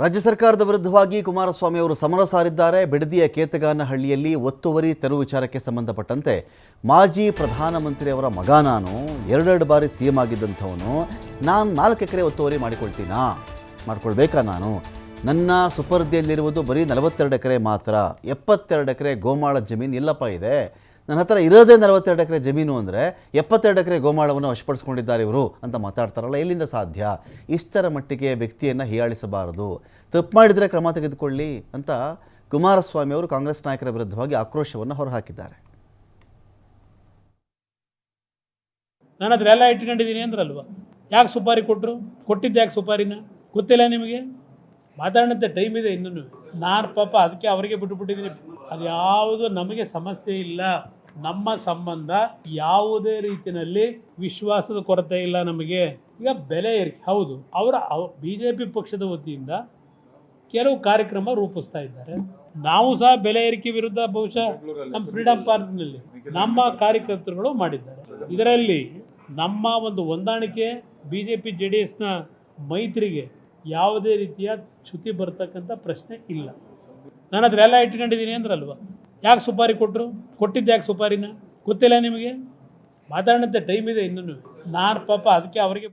ರಾಜ್ಯ ಸರ್ಕಾರದ ವಿರುದ್ಧವಾಗಿ ಕುಮಾರಸ್ವಾಮಿ ಅವರು ಸಮರ ಸಾರಿದ್ದಾರೆ. ಬಿಡದಿಯ ಕೇತಗಾನಹಳ್ಳಿಯಲ್ಲಿ ಒತ್ತುವರಿ ತೆರವು ವಿಚಾರಕ್ಕೆ ಸಂಬಂಧಪಟ್ಟಂತೆ ಮಾಜಿ ಪ್ರಧಾನಮಂತ್ರಿ ಅವರ ಮಗ ನಾನು ಎರಡೆರಡು ಬಾರಿ ಸಿ ಎಂ ಆಗಿದ್ದಂಥವನು. ನಾನು ನಾಲ್ಕು ಎಕರೆ ಒತ್ತುವರಿ ಮಾಡಿಕೊಳ್ತೀನಾ? ಮಾಡ್ಕೊಳ್ಬೇಕಾ ನಾನು? ನನ್ನ ಸುಪರ್ದಿಯಲ್ಲಿರುವುದು ಬರೀ ನಲವತ್ತೆರಡು ಎಕರೆ ಮಾತ್ರ. ಎಪ್ಪತ್ತೆರಡು ಎಕರೆ ಗೋಮಾಳ ಜಮೀನು ಇಲ್ಲಪ್ಪ ಇದೆ. ನನ್ನ ಹತ್ರ ಇರೋದೇ ನಲವತ್ತೆರಡು ಎಕರೆ ಜಮೀನು ಅಂದರೆ ಎಪ್ಪತ್ತೆರಡು ಎಕರೆ ಗೋಮಾಳವನ್ನು ವಶಪಡಿಸ್ಕೊಂಡಿದ್ದಾರೆ ಇವರು ಅಂತ ಮಾತಾಡ್ತಾರಲ್ಲ, ಎಲ್ಲಿಂದ ಸಾಧ್ಯ? ಇಷ್ಟರ ಮಟ್ಟಿಗೆ ವ್ಯಕ್ತಿಯನ್ನು ಹೀಯಾಳಿಸಬಾರದು. ತಪ್ಪು ಮಾಡಿದರೆ ಕ್ರಮ ತೆಗೆದುಕೊಳ್ಳಿ ಅಂತ ಕುಮಾರಸ್ವಾಮಿ ಅವರು ಕಾಂಗ್ರೆಸ್ ನಾಯಕರ ವಿರುದ್ಧವಾಗಿ ಆಕ್ರೋಶವನ್ನು ಹೊರಹಾಕಿದ್ದಾರೆ. ನಾನು ಅದ್ರ ಎಲ್ಲ ಇಟ್ಕೊಂಡಿದ್ದೀನಿ ಅಂದ್ರಲ್ವ? ಯಾಕೆ ಸುಪಾರಿ ಕೊಟ್ಟರು ಕೊಟ್ಟಿದ್ದು ಯಾಕೆ ಸುಪಾರಿನ? ಗೊತ್ತಿಲ್ಲ ನಿಮಗೆ? ಮಾತಾಡೋಂಥ ಟೈಮ್ ಇದೆ ಇನ್ನೂ. ನಾನು ಪಾಪ ಅದಕ್ಕೆ ಅವರಿಗೆ ಬಿಟ್ಟುಬಿಟ್ಟಿದ್ದೀನಿ ಅದು ಯಾವುದು ನಮಗೆ ಸಮಸ್ಯೆ ಇಲ್ಲ. ನಮ್ಮ ಸಂಬಂಧ ಯಾವುದೇ ರೀತಿಯಲ್ಲಿ ವಿಶ್ವಾಸದ ಕೊರತೆ ಇಲ್ಲ ನಮಗೆ. ಈಗ ಬೆಲೆ ಏರಿಕೆ, ಹೌದು. ಅವರ ಬಿ ಜೆ ಪಿ ಪಕ್ಷದ ವತಿಯಿಂದ ಕೆಲವು ಕಾರ್ಯಕ್ರಮ ರೂಪಿಸ್ತಾ ಇದ್ದಾರೆ. ನಾವು ಸಹ ಬೆಲೆ ಏರಿಕೆ ವಿರುದ್ಧ ಬಹುಶಃ ನಮ್ಮ ಫ್ರೀಡಂ ಪಾರ್ಕ್ನಲ್ಲಿ ನಮ್ಮ ಕಾರ್ಯಕರ್ತರುಗಳು ಮಾಡಿದ್ದಾರೆ. ಇದರಲ್ಲಿ ನಮ್ಮ ಒಂದು ಹೊಂದಾಣಿಕೆ B J P J D ಎಸ್ನ ಮೈತ್ರಿಗೆ ಯಾವುದೇ ರೀತಿಯ ಚ್ಯುತಿ ಬರ್ತಕ್ಕಂಥ ಪ್ರಶ್ನೆ ಇಲ್ಲ. ನಾನು ಅದ್ರೆಲ್ಲ ಇಟ್ಕೊಂಡಿದ್ದೀನಿ ಅಂದ್ರಲ್ವ? ಯಾಕೆ ಸುಪಾರಿ ಕೊಟ್ಟರು ಕೊಟ್ಟಿದ್ದು ಯಾಕೆ ಸುಪಾರಿನ? ಗೊತ್ತಿಲ್ಲ ನಿಮಗೆ? ಮಾತಾಡೋಂಥ ಟೈಮ್ ಇದೆ ಇನ್ನೂ. ನಾನು ಪಾಪ, ಅದಕ್ಕೆ ಅವರಿಗೆ